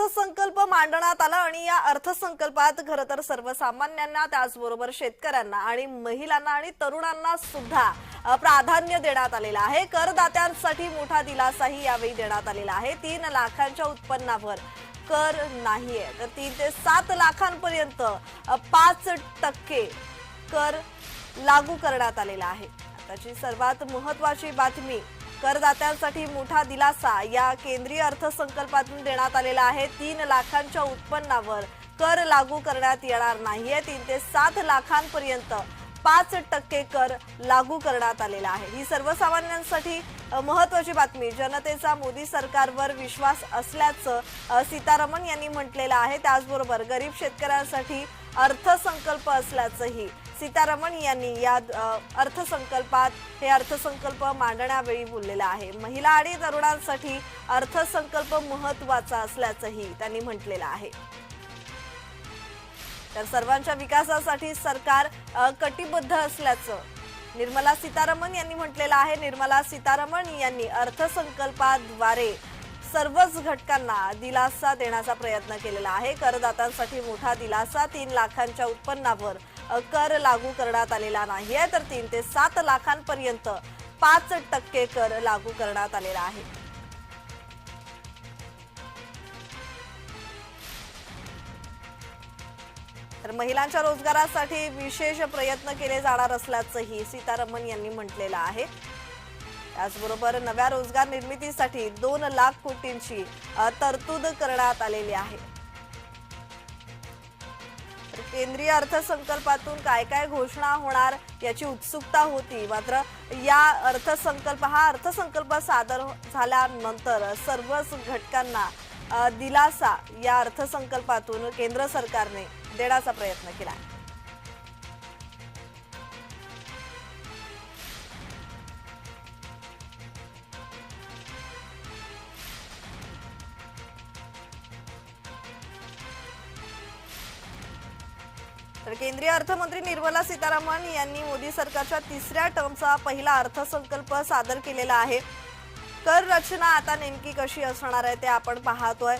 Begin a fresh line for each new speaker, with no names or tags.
अर्थसंकल्प मांडण्यात आला आणि या अर्थसंकल्पात खरं तर सर्वसामान्यांना त्याचबरोबर शेतकऱ्यांना आणि महिलांना आणि तरुणांना सुद्धा प्राधान्य देण्यात आलेलं आहे. करदात्यांसाठी मोठा दिलासाही यावेळी देण्यात आलेला आहे. तीन लाखांच्या उत्पन्नावर कर नाहीये. तर तीन ते सात लाखांपर्यंत पाच टक्के कर लागू करण्यात आलेला आहे. आताची सर्वात महत्वाची बातमी करदात्यांसाठी मोठा दिलासा या केंद्रीय अर्थसंकल्पातून देण्यात आलेला आहे. तीन लाखांच्या उत्पन्नावर कर लागू करण्यात येणार नाहीये. तीन ते सात लाखांपर्यंत पाच टक्के कर लागू करण्यात आलेला आहे. ही सर्वसामान्यांसाठी महत्वाची बातमी. जनतेचा मोदी सरकारवर विश्वास असल्याचं सीतारामन यांनी म्हटलेलं आहे. त्याचबरोबर गरीब शेतकऱ्यांसाठी अर्थसंकल्प असल्याचंही सीतारामन यांनी या अर्थसंकल्पात हे अर्थसंकल्प मांडण्यावेळी बोललेलं आहे. महिला आणि तरुणांसाठी अर्थसंकल्प महत्त्वाचा असल्याचंही त्यांनी म्हटलेलं आहे. तर सर्वांच्या विकासासाठी सरकार कटिबद्ध असल्याचं निर्मला सीतारामन यांनी म्हटलेलं आहे. निर्मला सीतारामन यांनी अर्थसंकल्पाद्वारे सर्वच घटकांना दिलासा देण्याचा प्रयत्न केलेला आहे. करदात्यांसाठी मोठा दिलासा तीन लाखांच्या उत्पन्नावर कर लागू करण्यात आलेला नाही आहे तर तीन ते सात लाखांपर्यंत पाच टक्के कर लागू करण्यात आलेला आहे. तर महिलांच्या रोजगारासाठी विशेष प्रयत्न केले जाणार असल्याचंही सीतारामन यांनी म्हटलेलं आहे. त्याचबरोबर नव्या रोजगार निर्मितीसाठी दोन लाख कोटींची तरतूद करण्यात आलेली आहे. केंद्रीय अर्थसंकल्पातून काय काय घोषणा होणार याची उत्सुकता होती. मात्र या अर्थसंकल्प हा अर्थसंकल्प सादर झाल्यानंतर सर्वच घटकांना दिलासा या अर्थसंकल्पातून केंद्र सरकारने देण्याचा प्रयत्न केला. तर केंद्रीय अर्थमंत्री निर्मला सीतारामन यांनी मोदी सरकारच्या तिसऱ्या टर्मचा पहिला अर्थसंकल्प सादर केलेला आहे. कर रचना आता नेमकी कशी असणार आहे ते आपण पाहतोय.